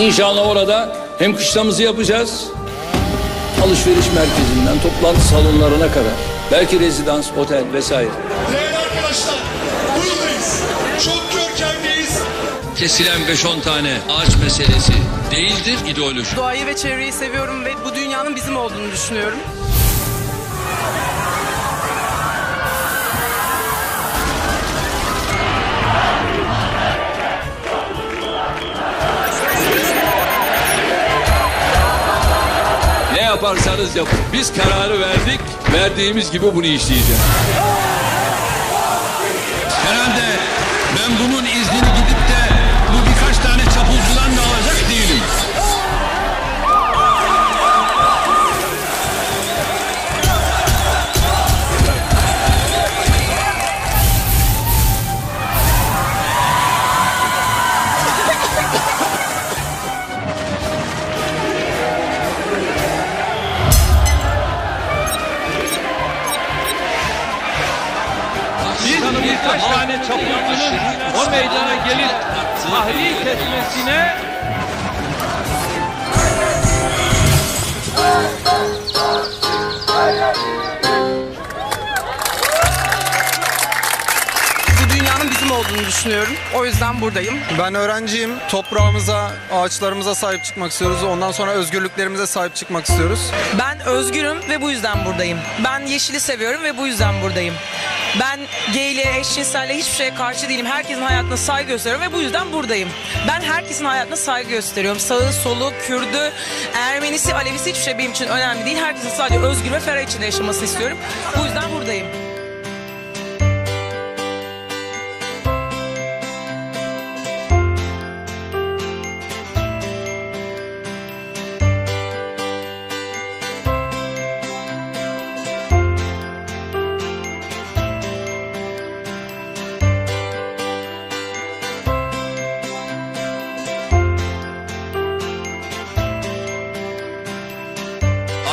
İnşallah orada hem kışlamızı yapacağız, alışveriş merkezinden toplantı salonlarına kadar, belki rezidans, otel vesaire. Değerli arkadaşlar, buradayız. Çok görkemliyiz. Kesilen 5-10 tane ağaç meselesi değildir ideoloji. Doğayı ve çevreyi seviyorum ve bu dünyanın bizim olduğunu düşünüyorum. Yaparsanız yapın. Biz kararı verdik, verdiğimiz gibi bunu işleyeceğiz. Herhalde ben bunun iznini Birkaç tane çapulcunun o meydana gelip tahrik etmesine Bu dünyanın bizim olduğunu düşünüyorum. O yüzden buradayım. Ben öğrenciyim. Toprağımıza, ağaçlarımıza sahip çıkmak istiyoruz. Ondan sonra özgürlüklerimize sahip çıkmak istiyoruz. Ben özgürüm ve bu yüzden buradayım. Ben yeşili seviyorum ve bu yüzden buradayım. Ben gayliğe, eşcinselle hiçbir şeye karşı değilim. Herkesin hayatına saygı gösteriyorum ve bu yüzden buradayım. Ben herkesin hayatına saygı gösteriyorum. Sağı, solu, Kürdü, Ermenisi, Alevisi hiçbir şey benim için önemli değil. Herkesin sadece özgür ve ferah içinde yaşamasını istiyorum. Bu yüzden buradayım.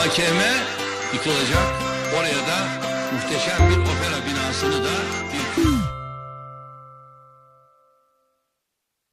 AKM yıkılacak. Oraya da muhteşem bir opera binasını da